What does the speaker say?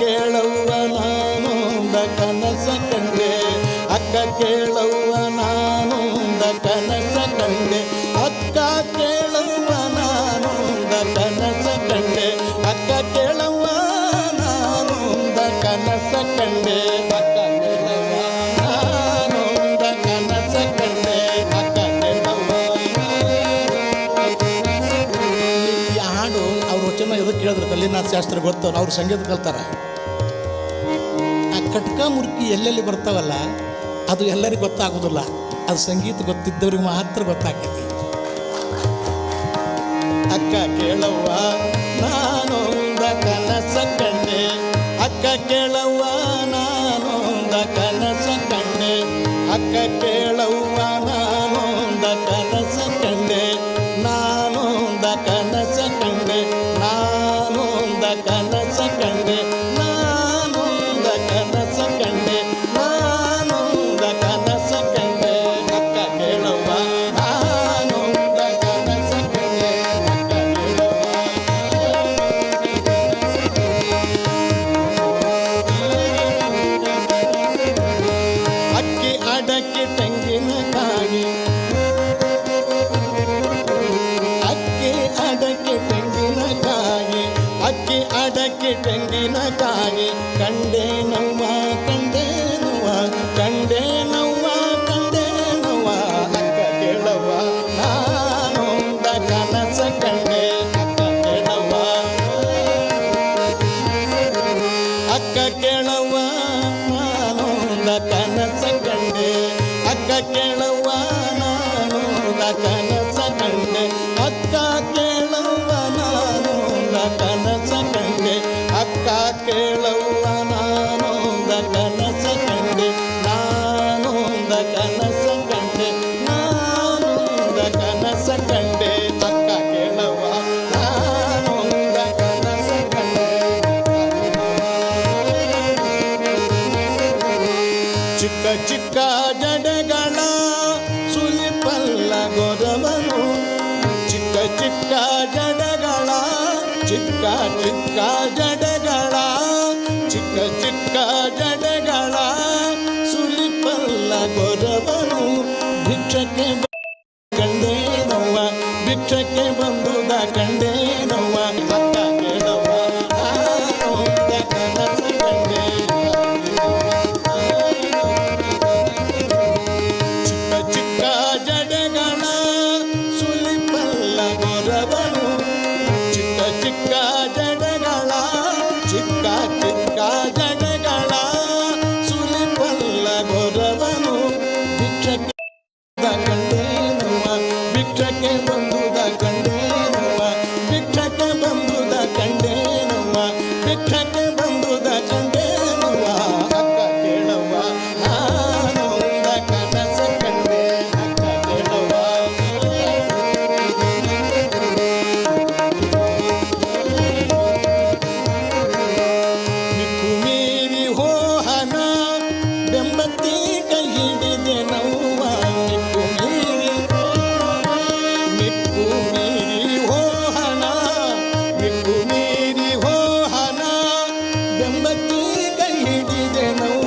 ಕೇಳವ್ವ ನಾನೊಂದ ಕನಸ ಕಂಡೆ. ಅಕ್ಕ ಕೇಳವ್ವ ನಾನೊಂದ ಕನಸ ಕಂಡೆ. ಅಕ್ಕ ಕೇಳವ್ವ ನಾನೊಂದ ಕನಸ ಕಂಡೆ. ಅಕ್ಕ ಕೇಳವ್ವ ನಾನೊಂದ ಕನಸ ಕಂಡೆ. ಅಕ್ಕ ಕನಸ ಅಕ್ಕ ಅವ್ರ ಕೇಳಿದ್ರು ಕಲ್ಲಿನಾಥ ಶಾಸ್ತ್ರಿ ಗೊತ್ತವ್ರು ಅವ್ರು ಸಂಗೀತ ಕಲ್ತಾರ. ಕಟ್ಕ ಮುರುಕಿ ಎಲ್ಲೆಲ್ಲಿ ಬರ್ತಾವಲ್ಲ, ಅದು ಎಲ್ಲರಿಗೂ ಗೊತ್ತಾಗೋದಿಲ್ಲ. ಅದು ಸಂಗೀತ ಗೊತ್ತಿದ್ದವ್ರಿಗೆ ಮಾತ್ರ ಗೊತ್ತಾಗ್ತೈತಿ ಅಕ್ಕ ಕೇಳವ್ವ ನಾನೊಂದ ಅಕ್ಕಿ ತೆಂಗಿನ ಕಾಯಿ ಕಂಡೆ ನವ್ವ ಕಂಡೆ ನೋವ ಕಂಡೆ ನವ್ವ ಕಂಡೆ ನವ್ವ, ಅಕ್ಕ ಕೇಳವ್ವ ನಾನೊಂದ ಕನಸ ಕಂಡೆ, ಅಕ್ಕ ಕೇಳವ್ವ ಅಕ್ಕ ಕೇಳವ್ವ ನಾನೊಂದ ಕನಸ ಕಂಡೆ, ಅಕ್ಕ ಕೇಳವ್ವ ನಾನೊಂದ ಕನಸ ಕಂಡೆ, ಅಕ್ಕ ಕೇಳವ್ವ, ನಾನೊಂದ ಕನಸ ಕಂಡೆ. ನಾನೊಂದ ಕನಸ ಕಂಡೆ. ನಾನೊಂದ ಕನಸ ಕಂಡೆ. ಅಕ್ಕ ಕೇಳವ್ವ, ನಾನೊಂದ ಕನಸ ಕಂಡೆ. ಚಿಕ್ಕ ಚಿಕ್ಕ ಜಡಗಳ, ಸುಲಿಪಲ್ಲ ಗೊರವನು ಚಿಕ್ಕ ಚಿಕ್ಕ ಜಡಗಳ ಚಿಕ್ಕ ಚಿಕ್ಕ ಜಡಗಳ ಚಿಕ್ಕ ಚಿಕ್ಕ ಜಡಗಳ ಸುಲಿಪಲ್ಲ ಗೊರವನು ಭಿಕ್ಷಕ್ಕೆ ಕಂಡೇನವ್ವ ನೋವ ಭಿಕ್ಷಕ್ಕೆ ಬಂದುದ ಕಂಡೇ ಬೆಂಬತ್ತಿ ಕೈ ಹಿಡಿದೆ ನವ್ವ ಹಿಡಿದೆನು